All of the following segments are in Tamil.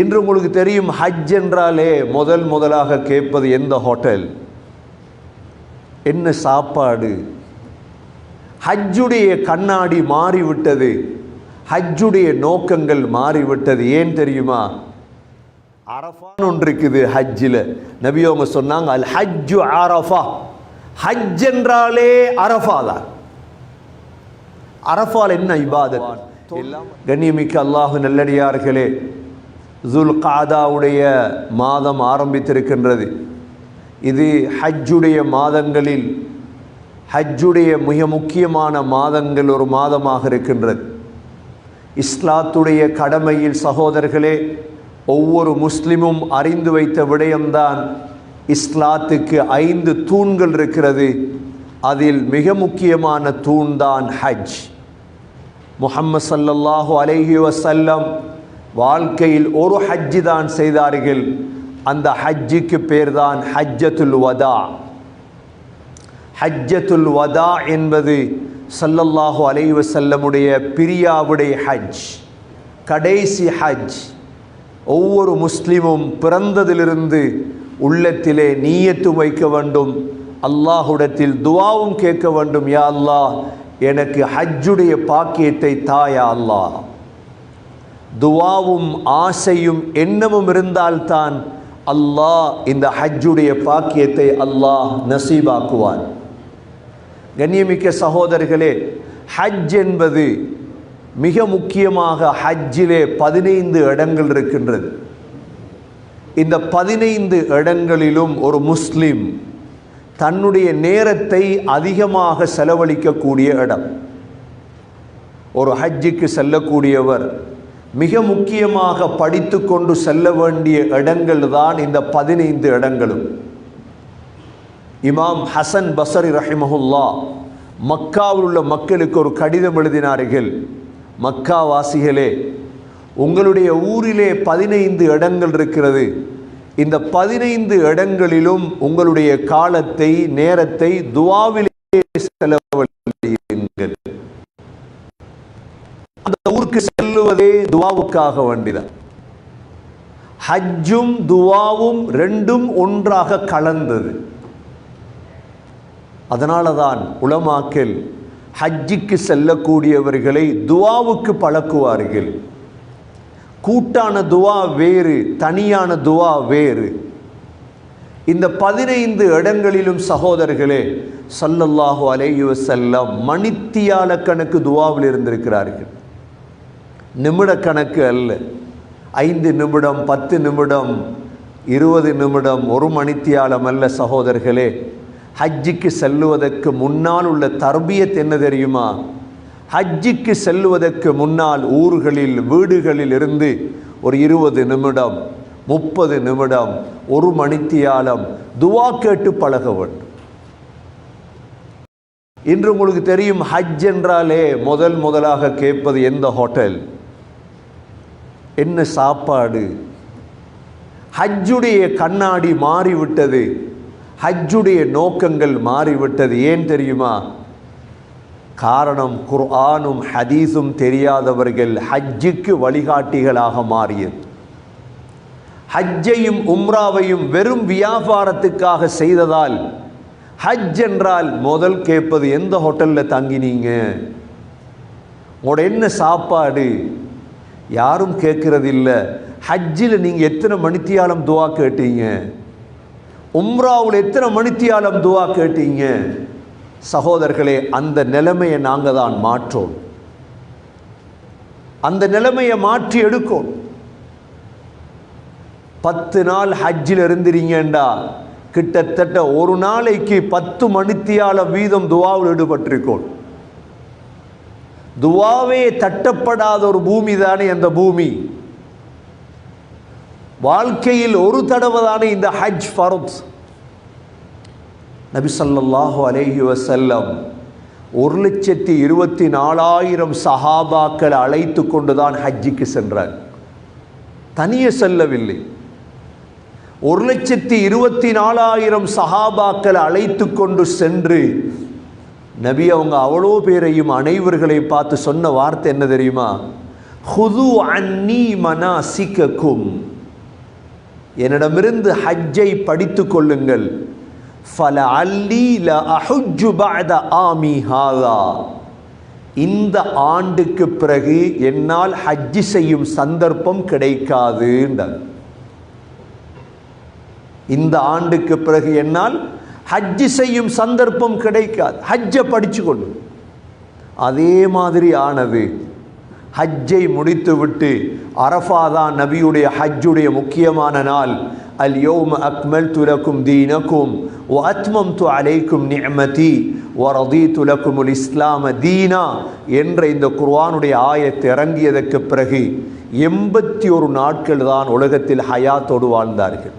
இன்று உங்களுக்கு தெரியும் ஹஜ் என்றாலே முதல் முதலாக கேட்பது எந்த ஹோட்டல்? என்ன சாப்பாடு? ஹஜ்ஜுடைய கண்ணாடி மாறிவிட்டது. ஹஜ்ஜுடைய நோக்கங்கள் மாறிவிட்டது. ஏன் தெரியுமா? அரஃபான்னு ஒன்று இருக்குது ஹஜ்ஜில். நபியோங்க சொன்னாங்க அல் ஹஜ்ஜு அரஃபா. ஹஜ் என்றாலே அரஃபா தான். அரஃபால் என்ன இபாதத்? கண்ணியமிக்க அல்லாஹு நல்லடியார்களே ஜுல் காதாவுடைய மாதம் ஆரம்பித்திருக்கின்றது. இது ஹஜ்ஜுடைய மாதங்களில் ஹஜ்ஜுடைய மிக முக்கியமான மாதங்கள் ஒரு மாதமாக இருக்கின்றது. இஸ்லாத்துடைய கடமையில் சகோதரர்களே ஒவ்வொரு முஸ்லிமும் அறிந்து வைத்த விடயம்தான் இஸ்லாத்துக்கு ஐந்து தூண்கள் இருக்கிறது. அதில் மிக முக்கியமான தூண் தான் ஹஜ். முஹம்மது சல்லல்லாஹு அலஹி வசல்லம் வாழ்க்கையில் ஒரு ஹஜ்ஜி தான் செய்தார்கள். அந்த ஹஜ்ஜிக்கு பேர் தான் ஹஜ்ஜத்துல் வதா. ஹஜ்ஜத்துல் வதா என்பது சல்லல்லாஹு அலைஹி பிரியாவுடைய ஹஜ். கடைசி ஹஜ். ஒவ்வொரு முஸ்லீமும் பிறந்ததிலிருந்து உள்ளத்திலே நீயத்து வைக்க வேண்டும். அல்லாஹுடத்தில் துவாவும் கேட்க வேண்டும் யா அல்லாஹ் எனக்கு ஹஜ்ஜுடைய பாக்கியத்தை தாயா அல்லாஹ். துவாவும் ஆசையும் எண்ணமும் இருந்தால்தான் அல்லாஹ் இந்த ஹஜ்ஜுடைய பாக்கியத்தை அல்லாஹ் நசீபாக்குவான். கண்ணியமிக்க சகோதரர்களே ஹஜ் என்பது மிக முக்கியமாக ஹஜ்ஜிலே பதினைந்து இடங்கள் இருக்கின்றது. இந்த பதினைந்து இடங்களிலும் ஒரு முஸ்லீம் தன்னுடைய நேரத்தை அதிகமாக செலவழிக்கக்கூடிய இடம். ஒரு ஹஜ்ஜுக்கு செல்லக்கூடியவர் மிக முக்கியமாக படித்து கொண்டு செல்ல வேண்டிய இடங்கள் தான் இந்த பதினைந்து இடங்களும். இமாம் ஹசன் பசரி ரஹிமஹுல்லா மக்காவில் உள்ள மக்களுக்கு ஒரு கடிதம் எழுதினார்கள். மக்கா வாசிகளே உங்களுடைய ஊரிலே பதினைந்து இடங்கள் இருக்கிறது. இந்த பதினைந்து இடங்களிலும் உங்களுடைய காலத்தை நேரத்தை துவாவிலே செலவழி அந்த ஊருக்கு செல்லுவதே துவாவுக்காக வேண்டிதான். ஹஜ்ஜும் துவாவும் ரெண்டும் ஒன்றாக கலந்தது. அதனால தான் உலமாக்கல் ஹஜ்ஜிக்கு செல்லக்கூடியவர்களை துவாவுக்கு பழக்குவார்கள். கூட்டான துவா வேறு தனியான துவா வேறு. இந்த பதினைந்து இடங்களிலும் சகோதரர்களே சல்லல்லாஹு அலையுவ செல்ல மணித்தியால கணக்கு துவாவில் இருந்திருக்கிறார்கள். நிமிட கணக்கு அல்ல. ஐந்து நிமிடம் பத்து நிமிடம் இருபது நிமிடம் ஒரு மணித்தியாலம் அல்ல சகோதரர்களே. ஹஜ்ஜிக்கு செல்லுவதற்கு முன்னால் உள்ள தர்பியத் என்ன தெரியுமா? ஹஜ்ஜிக்கு செல்லுவதற்கு முன்னால் ஊர்களில் வீடுகளில் இருந்து ஒரு இருபது நிமிடம் முப்பது நிமிடம் ஒரு மணித்தியாலம் துவா கேட்டு பழக வேண்டும். இன்று உங்களுக்கு தெரியும் ஹஜ் என்றாலே முதல் முதலாக கேட்பது எந்த ஹோட்டல்? என்ன சாப்பாடு? ஹஜ்ஜுடைய கண்ணாடி மாறிவிட்டது. ஹஜ்ஜுடைய நோக்கங்கள் மாறிவிட்டது. ஏன் தெரியுமா? காரணம் குர்ஆனும் ஹதீஸும் தெரியாதவர்கள் ஹஜ்ஜுக்கு வழிகாட்டிகளாக மாறியது. ஹஜ்ஜையும் உம்ராவையும் வெறும் வியாபாரத்துக்காக செய்ததால் ஹஜ் என்றால் முதல் கேட்பது எந்த ஹோட்டலில் தங்கினீங்க? உங்களோட என்ன சாப்பாடு? யாரும் கேட்கறது இல்லை ஹஜ்ஜில் நீங்கள் எத்தனை மணித்தியாலம் துவா கேட்டீங்க? உம்ராவில் எத்தனை மணித்தியாலம் துவா கேட்டீங்க? சகோதரர்களே அந்த நிலைமையை நாங்கள் தான் மாற்றோம். அந்த நிலைமையை மாற்றி எடுக்கும். பத்து நாள் ஹஜ்ஜில் இருந்துறீங்கண்டா கிட்டத்தட்ட ஒரு நாளைக்கு பத்து மணித்தியால வீதம் துவாவில் ஈடுபட்டிருக்கோம். துவாவே தட்டப்படாத ஒரு பூமி தானே அந்த பூமி. வாழ்க்கையில் ஒரு தடவை தானே இந்த ஹஜ் ஃபரத். நபி ஸல்லல்லாஹு அலேஹி வசல்லம் ஒரு லட்சத்தி இருபத்தி நாலாயிரம் சஹாபாக்களை அழைத்து கொண்டு தான் ஹஜ்ஜிக்கு சென்றார். தனியே செல்லவில்லை. ஒரு லட்சத்தி இருபத்தி நாலாயிரம் சஹாபாக்களை அழைத்து கொண்டு சென்று நபி அவங்க அவ்வளோ பேரையும் அனைவர்களை பார்த்து சொன்ன வார்த்தை என்ன தெரியுமா? ஹுது அன்னி மனாசிக்கக்கும் என்னிடமிருந்து ஹஜ்ஜை படித்துக் கொள்ளுங்கள். ஃபல அல்லி ல அஹுஜு பஅத ஆமி ஹாதா. இந்த ஆண்டுக்கு பிறகு என்னால் ஹஜ்ஜி செய்யும் சந்தர்ப்பம் கிடைக்காதுன்றார் இந்த ஆண்டுக்கு பிறகு என்னால் ஹஜ்ஜி செய்யும் சந்தர்ப்பம் கிடைக்காது. ஹஜ்ஜை படித்து கொண்டு அதே மாதிரி ஆனது ஹஜ்ஜை முடித்துவிட்டு அரஃபா தான் நபியுடைய ஹஜ்ஜுடைய முக்கியமான நாள். அல் யோம் அக்மல் துலக்கும் தீனக்கும் ஓ அத்மம் து அலைக்கும் நியமதி வரதி துலக்கும் இஸ்லாம தீனா என்ற இந்த குர்வானுடைய ஆயத்தை இறங்கியதற்கு பிறகு எண்பத்தி ஒரு நாட்கள் தான் உலகத்தில் ஹயாத்தோடு வாழ்ந்தார்கள்.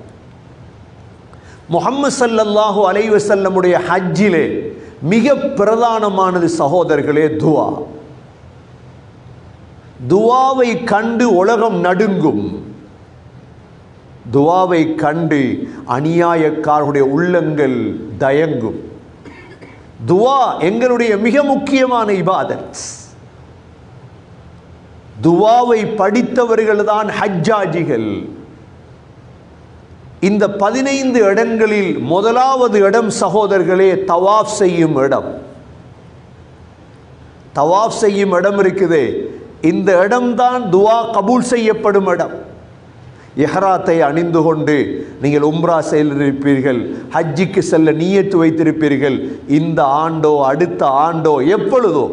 முகம்மது சல்லல்லாஹு அலைவசல்லமுடைய ஹஜ்ஜிலே மிக பிரதானமானது சகோதரர்களே துவா. துவாவை கண்டு உலகம் நடுங்கும். துவாவை கண்டு அநியாயக்காரருடைய உள்ளங்கள் தயங்கும். துவா எங்களுடைய மிக முக்கியமான இபாதத். துவாவை படித்தவர்கள் தான் ஹஜ்ஜாஜிகள். இந்த பதினைந்து இடங்களில் முதலாவது இடம் சகோதரர்களே தவாஃப் செய்யும் இடம். தவாஃப் செய்யும் இடம் இருக்குது. இந்த இடம்தான் துவா கபூல் செய்யப்படும் இடம். எஹராத்தை அணிந்து கொண்டு நீங்கள் உம்ரா செய்திருப்பீர்கள் ஹஜ்ஜிக்கு செல்ல நீயத்து வைத்திருப்பீர்கள். இந்த ஆண்டோ அடுத்த ஆண்டோ எப்பொழுதோ.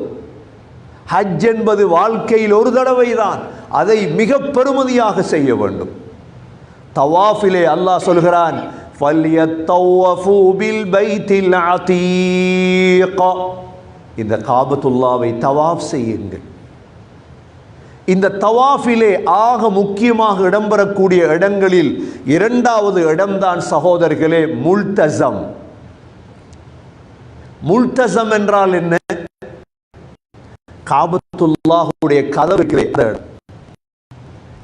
ஹஜ் என்பது வாழ்க்கையில் ஒரு தடவை தான் அதை மிக பெருமதியாக செய்ய வேண்டும். தவாஃபிலே அல்லாஹ் சொல்கிறான் இந்த காபத்துல்லாவை தவாஃப் செய்யுங்கள். இந்த தவாஃபிலே ஆக முக்கியமாக இடம்பெறக்கூடிய இடங்களில் இரண்டாவது இடம்தான் சகோதரர்களே முல்தசம். முல்தசம் என்றால் என்ன? காபத்துல்லாஹுடைய கதவு இருக்கிறேன்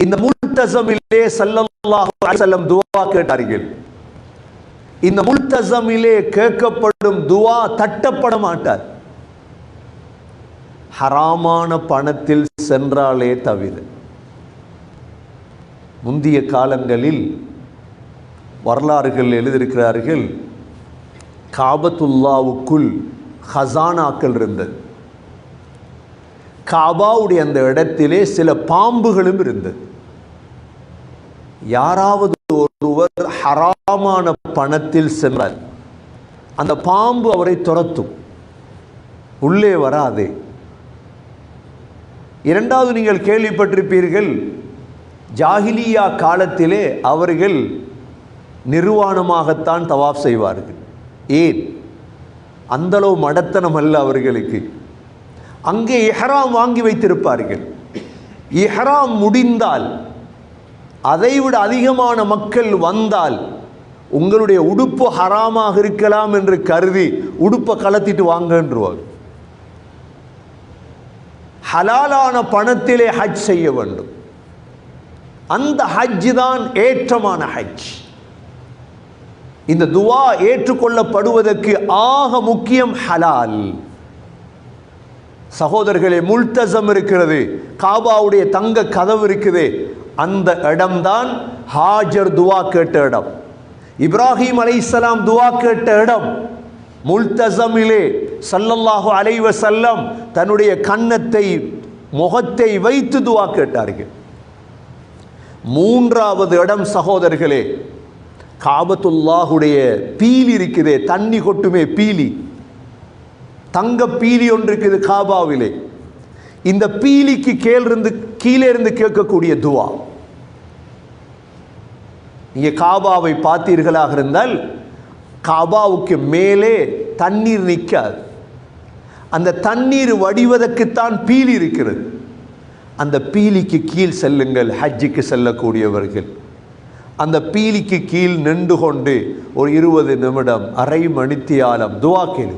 இந்த முல்தசமிலே சல்லல்லாஹு அலைஹி வஸல்லம் துவா கேட்டார்கள். இந்த முல்தசமிலே கேட்கப்படும் துவா தட்டப்பட மாட்டார். ஹராமான பணத்தில் சென்றாலே தவிர முந்திய காலங்களில் வரலாறுகள் எழுதியிருக்கிறார்கள் காபத்துல்லாவுக்குள் ஹசானாக்கள் இருந்தது. காபாவுடைய அந்த இடத்திலே சில பாம்புகளும் இருந்தது. யாராவது ஒருவர் ஹராமான பணத்தில் சென்றார். அந்த பாம்பு அவரை துரத்தும். உள்ளே வராது. இரண்டாவது நீங்கள் கேள்விப்பட்டிருப்பீர்கள் ஜாகிலியா காலத்திலே அவர்கள் நிர்வாணமாகத்தான் தவாப் செய்வார்கள். ஏன்? அந்தளவு மடத்தனம் அல்ல அவர்களுக்கு. அங்கே எஹராம் வாங்கி வைத்திருப்பார்கள். எஹராம் முடிந்தால் அதைவிட அதிகமான மக்கள் வந்தால் உங்களுடைய உடுப்பு ஹராமாக இருக்கலாம் என்று கருதி உடுப்பை கலத்திட்டு வாங்கன்றுவாங்க ஹலாலான பணத்திலே ஹஜ் செய்ய வேண்டும். அந்த ஹஜ் தான் ஏற்றமான ஹஜ். இந்த துவா ஏற்றுக்கொள்ளப்படுவதற்கு ஆக முக்கியம் ஹலால். சகோதரர்களே முல்தசம் இருக்கிறது காபாவுடைய தங்க கதவு இருக்குது அந்த இடம்தான் ஹாஜர் துவா கேட்ட இடம். இப்ராஹிம் அலைஹிஸ்ஸலாம் துவா கேட்ட இடம். முல்தசமிலே சல்லல்லாஹு அலைவ செல்லம் தன்னுடைய கன்னத்தை முகத்தை வைத்து துவா கேட்டார்கள். மூன்றாவது இடம் சகோதரர்களே காபத்துல்லாஹுடைய பீலி இருக்குதே தண்ணி கொட்டுமே பீலி. தங்க பீலி ஒன்று இருக்குது காபாவிலே. இந்த பீலிக்கு கீழ் இருந்து கீழே இருந்து கேட்கக்கூடிய துவா. நீங்கள் காபாவை பார்த்தீர்களாக இருந்தால் காபாவுக்கு மேலே தண்ணீர் நிற்காது. அந்த தண்ணீர் வடிவதற்குத்தான் பீலி இருக்கிறது. அந்த பீலிக்கு கீழ் செல்லுங்கள் ஹஜ்ஜுக்கு செல்லக்கூடியவர்கள். அந்த பீலிக்கு கீழ் நின்று கொண்டு ஒரு இருபது நிமிடம் அரை மணித்தியாலம் துவா கேளு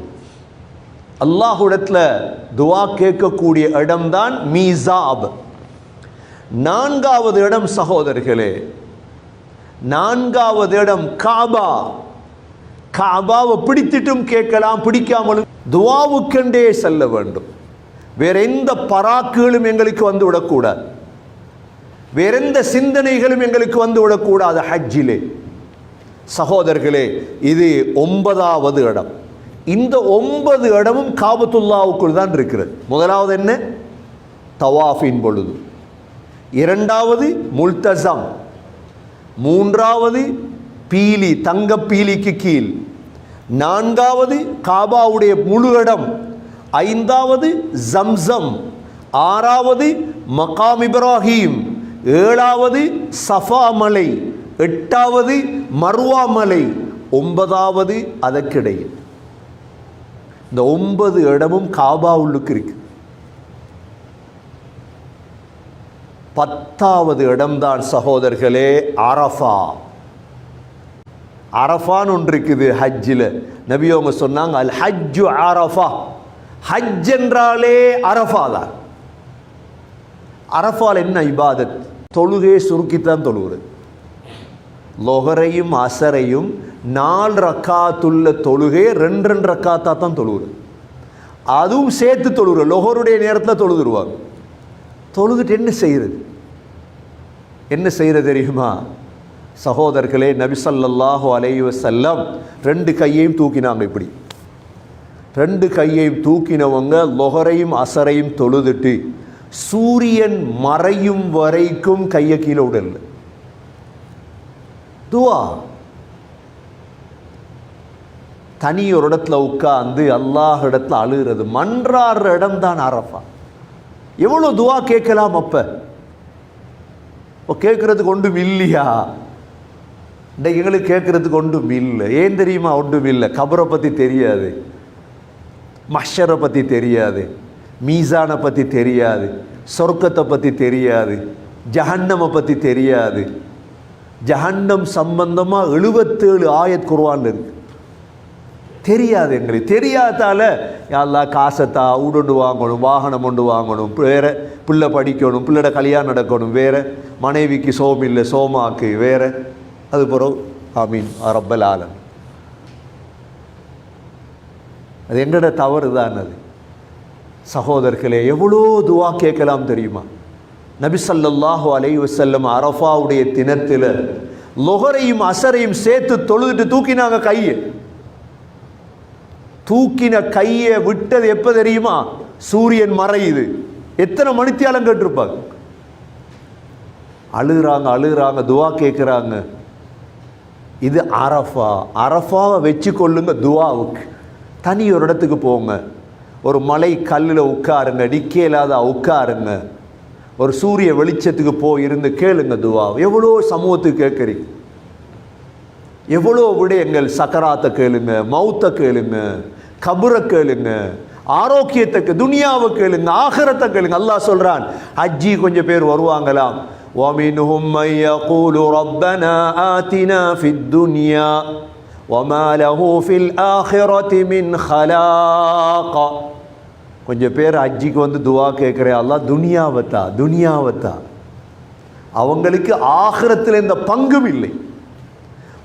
அல்லாஹுடத்தில் துவா கேட்கக்கூடிய இடம்தான் மீசாப். நான்காவது இடம் சகோதரர்களே நான்காவது இடம் காபா. காபாவை பிடித்திட்டும் கேட்கலாம் பிடிக்காமலும் துவாவுக்கெண்டே செல்ல வேண்டும். வேற எந்த பராக்குகளும் எங்களுக்கு வந்து விடக்கூடாது. வேறெந்த சிந்தனைகளும் எங்களுக்கு வந்து விடக்கூடாது ஹஜ்ஜிலே. சகோதரர்களே இது ஒன்பதாவது இடம். இந்த ஒன்பது இடமும் காபத்துல்லாவுக்குள் தான் இருக்கிறது. முதலாவது என்ன? தவாஃபின் பொழுது. இரண்டாவது முல்தசம் மூன்றாவது பீலி தங்க பீலிக்கு கீழ். நான்காவது காபாவுடைய முழு இடம் ஐந்தாவது ஜம்சம். ஆறாவது மகாம் இப்ராஹீம். ஏழாவது சஃபா மலை. எட்டாவது மர்வா மலை. ஒன்பதாவது அதற்கிடையில். இந்த ஒன்பது இடமும் காபா உள்ளுக்கு இருக்கு. பத்தாவது இடம்தான் சகோதரர்களே அரஃபா. அரஃபான்னு ஒன்று இருக்குது ஹஜ்ஜில். நபியோங்க சொன்னாங்க அல் ஹஜ்ஜு அரஃபா. ஹஜ் என்றாலே அரஃபா தான். அரஃபால் என்ன இபாதத்? தொழுகையை சுருக்கித்தான் தொழுகிறது லொகரையும் அசரையும் நாலு ரக்காத்துள்ள தொழுகை ரெண்டு ரெண்டு ரக்காத்தா தான் தொழுகிறது அதுவும் சேர்த்து தொழுகிற லொகருடைய நேரத்தில் தொழுதுருவாங்க. தொழுதுட்டு என்ன செய்கிறது என்ன செய்கிறது தெரியுமா? சகோதரர்களே நபிசல்லாஹு ஸல்லல்லாஹு செல்லம் ரெண்டு கையையும் தூக்கினாங்க இப்படி. ரெண்டு கையையும் தூக்கினவங்க லொகரையும் அசரையும் தொழுதுட்டு சூரியன் மறையும் வரைக்கும் கையை கீழே விடல. துவா. தனி ஒரு இடத்துல உட்காந்து அல்லாஹ் இடத்துல அழுகிறது. மன்றாடுற இடம் தான் அரஃபா. எவ்வளோ துவா கேட்கலாம் அப்போ? இப்போ கேட்குறதுக்கு ஒன்றும் இல்லையா? இன்றைக்கு எங்களுக்கு கேட்குறதுக்கு ஒன்றும் இல்லை. ஏன் தெரியுமா ஒன்றும் இல்லை? கபரை பற்றி தெரியாது. மஷரை பற்றி தெரியாது. மீசானை பற்றி தெரியாது. சொர்க்கத்தை பற்றி தெரியாது. ஜஹன்னமை பற்றி தெரியாது. ஜஹன்னம் சம்பந்தமாக எழுபத்தேழு ஆயத் குர்வான் இருக்குது தெரியாது எங்களுக்கு. தெரியாதால யாரெல்லாம் காசத்தா உடுண்டு வாங்கணும் வாகனம் ஒன்று வாங்கணும் வேற பிள்ளை படிக்கணும் பிள்ளைட கல்யாணம் நடக்கணும் வேறு மனைவிக்கு சோம் இல்லை சோமாக்கு வேறு. அது பிறகு ஆமீன். ரப்பல் ஆலன் அது எங்களோட தவறு தான் அது. சகோதரர்களே எவ்வளோ துவா கேட்கலாம் தெரியுமா? நபிசல்லாஹு அலை அலைஹி அரஃபாவுடைய தினத்தில் லொஹரையும் அசரையும் சேர்த்து தொழுதுட்டு தூக்கினாங்க கையை. தூக்கின கையை விட்டது எப்போ தெரியுமா? சூரியன் மறையுது. எத்தனை மணித்தியாலம் கேட்டிருப்பாங்க? அழுகுறாங்க அழுகுறாங்க துவா கேட்குறாங்க இது அரஃபா. அரஃபாவை வச்சு கொள்ளுங்க துவாவுக்கு. தனி ஒரு இடத்துக்கு போங்க. ஒரு மலை கல்லில் உட்காருங்க டிக்கே இல்லாத உட்காருங்க. ஒரு சூரிய வெளிச்சத்துக்கு போய் இருந்து கேளுங்க துவா எவ்வளோ சமூகத்துக்கு கேட்குறீங்க எவ்வளோ விடயங்கள் சக்கராத்தை கேளுங்க மௌத்தை கேளுங்க. கபரை கேளுங்க ஆரோக்கியத்துக்கு துனியாவை கேளுங்க ஆகரத்தை கேளுங்க அல்லாஹ் சொல்றான் ஹஜ்ஜி கொஞ்சம் பேர் வருவாங்களாம் ومنهم من يقول ربنا آتنا في الدنيا وما له في الآخرة من خلاق கொஞ்சம் பேர் ஹஜ்ஜிக்கு வந்து துவா கேட்குறே அல்லாஹ் துனியாவத்தா துனியாவத்தா அவங்களுக்கு ஆகிரத்தில் இந்த பங்கும் இல்லை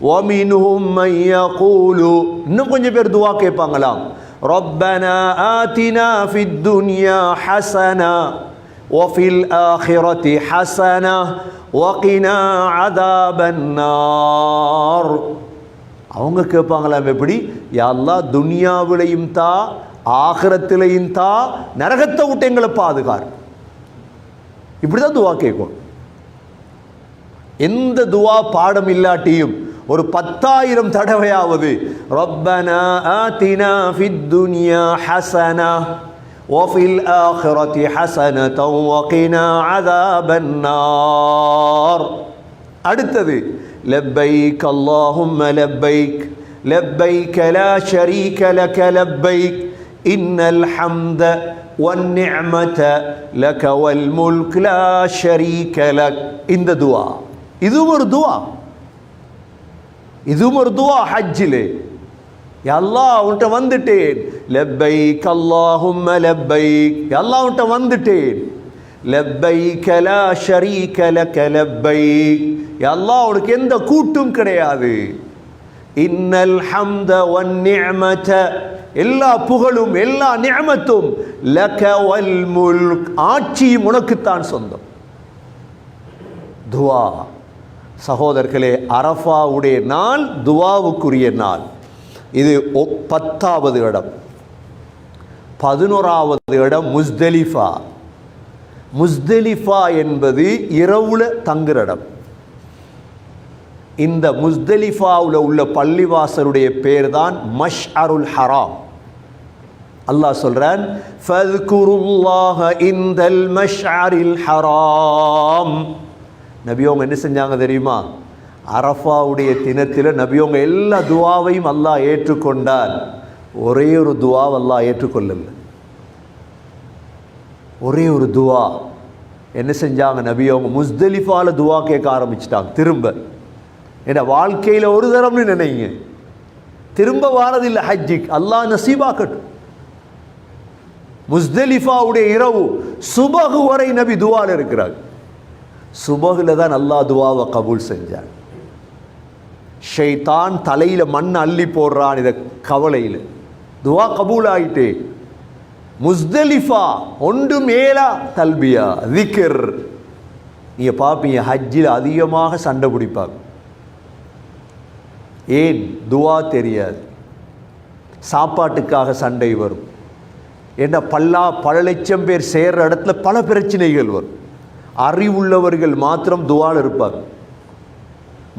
ومنهم من يقول இன்னும் கொஞ்சம் பேர் துவா கேட்பாங்களாம் ربنا آتنا في الدنيا حسنة وفي الآخرة حسنة وقنا عذاب النار அவங்க கேட்பாங்களாம் எப்படி யா அல்லாஹ் துனியாவிலையும் தா ஆகிரத்திலையும் தா நரகத்தை விட்டு எங்களை பாதுகார் இப்படி தான் துவா கேட்கும் எந்த துவா பாடம் இல்லாட்டியும் ஒரு பத்தாயிரம் தடவையாவது ரப்பனா ஆத்தினா ஃபித் துன்யா ஹசனா وفي الآخرة حسنة وقنا عذاب النار அடுத்தது لبيك اللهم لبيك لبيك لا شريك لك لبيك إن الحمد والنعمة لك والملك لا شريك لك இந்த துவா இதுவும் ஒரு துவா இதுவும் ஒரு துவா ஹஜ்ஜில் அல்லாஹ் உன்ட்ட வந்துட்டேன் லப்பைக் அல்லாஹும்ம லப்பைக் அல்லாஹ் உன்ட்ட வந்துட்டேன் லப்பைக் லா ஷரீக லக லப்பைக் அல்லாஹ் உனக்கு எந்த கூட்டும் கிடையாது இன்னல் ஹம்த வன் நிஅமத எல்லா புகழும் எல்லா நியமத்தும் லக வல் முல்க் ஆட்சியும் உனக்குத்தான் சொந்தம் துவா சகோதரர்களே அரஃபாவுடைய நாள் துவாவுக்குரிய நாள். இது ஒ- பத்தாவது இடம். பதினோராவது இடம் முஸ்தலிஃபா. முஸ்தலிஃபா என்பது இரவுல தங்குற இடம். இந்த முஸ்தலிஃபாவில் உள்ள பள்ளிவாசலுடைய பேர் தான் மஷ் அருல் ஹராம். அல்லாஹ் சொல்கிறான் ஃபذ்குருல்லாஹ இந்தல் மஷ்அரில் ஹராம். நபியோங்க என்ன செஞ்சாங்க தெரியுமா? அரஃபாவுடைய தினத்தில் நபியோங்க எல்லா துவாவையும் அல்லாஹ் ஏற்றுக்கொண்டார். ஒரே ஒரு துவா அல்லாஹ் ஏற்றுக்கொள்ளல. ஒரே ஒரு துவா. என்ன செஞ்சாங்க நபியோங்க முஸ்தலிஃபாவில் துவா கேட்க ஆரம்பிச்சிட்டாங்க திரும்ப. ஏன்னா வாழ்க்கையில் ஒரு தரம்னு நினைங்க. திரும்ப வாரதில்லை ஹஜ்ஜிக் அல்லாஹ் நசீபாக்கட்டும். முஸ்தலிஃபாவுடைய இரவு சுபகு வரை நபி துவால் இருக்கிறார். சுபகில் தான் நல்லா துவாவை கபூல் செஞ்சான். ஷைத்தான் தலையில் மண் அள்ளி போடுறான் இதை கவலையில். துவா கபூல் ஆயிட்டே. முஸ்தலிஃபா ஒன்று மேலா தல்பியா திக்கர் நீங்கள் பார்ப்பீங்க ஹஜ்ஜில் அதிகமாக சண்டை பிடிப்பாங்க. ஏன்? துவா தெரியாது. சாப்பாட்டுக்காக சண்டை வரும். என்ன பல்லா பல லட்சம் பேர் சேர்ற இடத்துல பல பிரச்சனைகள் வரும். அறிவுள்ளவர்கள் மாத்திரம் துவால் இருப்பார்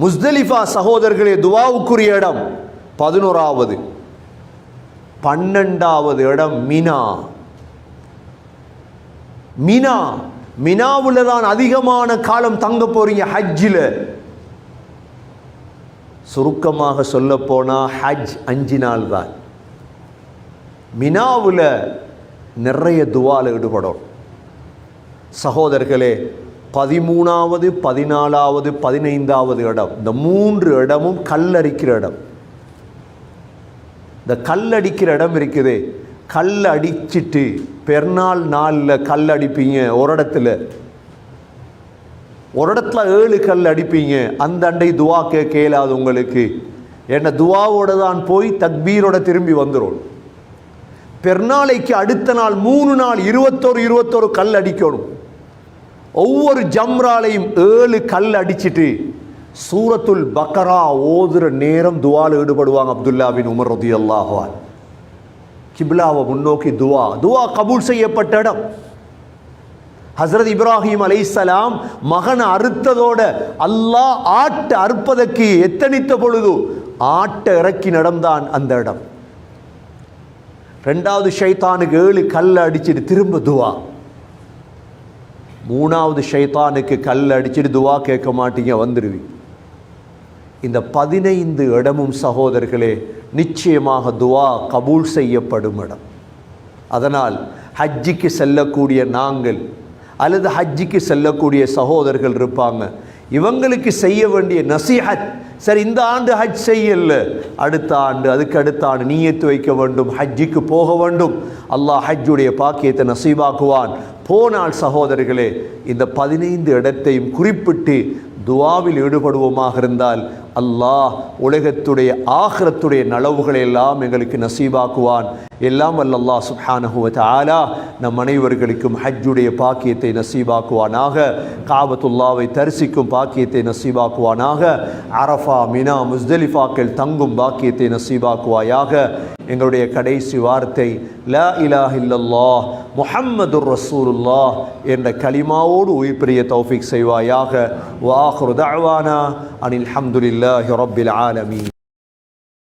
முஸ்தலிஃபா சகோதரர்களே துவாவுக்குரிய இடம் பதினோராவது பன்னெண்டாவது இடம் மினா. மினா மினாவில் தான் அதிகமான காலம் தங்க போறீங்க ஹஜ்ஜில். சுருக்கமாக சொல்ல போனா ஹஜ் அஞ்சு நாள் தான் மினாவில் நிறைய துவால ஈடுபடும். சகோதரர்களே பதிமூணாவது பதினாலாவது பதினைந்தாவது இடம். இந்த மூன்று இடமும் கல்லடிக்கிற இடம். இந்த கல்லடிக்கிற இடம் இருக்குது. கல் அடிச்சிட்டு பெருநாள் நாளில் கல் அடிப்பீங்க ஒரு இடத்துல. ஒரு இடத்துல ஏழு கல் அடிப்பீங்க அந்த அண்டை துவா கேட்க இயலாது உங்களுக்கு. என்ன துவாவோட தான் போய் தக்பீரோட திரும்பி வந்துடும் பெருநாளைக்கு அடுத்த நாள் மூணு நாள் இருபத்தோரு இருபத்தோரு கல் அடிக்கணும். ஒவ்வொரு ஜம்ராலையும் ஏழு கல் அடிச்சிட்டு சூரத்துல் பக்கரா ஓதுற நேரம் துவால ஈடுபடுவாங்க அப்துல்லாவின் உமர் ரதி அல்லாஹான் கிப்லாவை முன்னோக்கி துவா. துவா கபூல் செய்யப்பட்ட இடம். ஹசரத் இப்ராஹிம் அலைஹிஸ்ஸலாம் மகனை அறுத்ததோட அல்லாஹ் ஆட்டை அறுப்பதற்கு எத்தனித்த பொழுது ஆட்டை இறக்கி நடந்தான் அந்த இடம். ரெண்டாவது ஷைத்தானுக்கு ஏழு கல்லை அடிச்சிட்டு திரும்ப துவா. மூணாவது ஷைத்தானுக்கு கல் அடிச்சிட்டு துவா கேட்க மாட்டீங்க வந்துடுவி இந்த பதினைந்து இடமும் சகோதரர்களே நிச்சயமாக துவா கபூல் செய்யப்படும் இடம். அதனால் ஹஜ்ஜிக்கு செல்லக்கூடிய நாங்கள் அல்லது ஹஜ்ஜிக்கு செல்லக்கூடிய சகோதரர்கள் இருப்பாங்க. இவங்களுக்கு செய்ய வேண்டிய நசீஹத் சரி இந்த ஆண்டு ஹஜ் செய்யல. அடுத்த ஆண்டு அதுக்கு அடுத்த ஆண்டு நீயத்து வைக்க வேண்டும் ஹஜ்ஜிக்கு போக வேண்டும். அல்லாஹ் ஹஜ்ஜுடைய பாக்கியத்தை நசீவாக்குவான். போனால் சகோதரர்களே இந்த பதினைந்து இடத்தையும் குறிப்பிட்டு துவாவில் ஈடுபடுவோமாக இருந்தால் அல்லாஹ் உலகத்துடைய ஆகிரத்துடைய நலவுகளை எல்லாம் எங்களுக்கு நசீபாக்குவான் எல்லாம் வல்ல சுஹானஹுவத் ஆலா நம் அனைவர்களுக்கும் ஹஜ்ஜுடைய பாக்கியத்தை நசீபாக்குவானாக காபத்துல்லாவை தரிசிக்கும் பாக்கியத்தை நசீபாக்குவானாக அரஃபா மினா முஸ்தலிஃபாக்கள் தங்கும் பாக்கியத்தை நசீபாக்குவாயாக எங்களுடைய கடைசி வார்த்தை லா இலாஹ் இல்லல்லா முஹம்மது ரசூலுல்லா என்ற கலிமாவோடு உயிர்பிரிய தௌஃபிக் செய்வாயாக. வாஹ்ரு தஅவானா அனில் لله رب العالمين.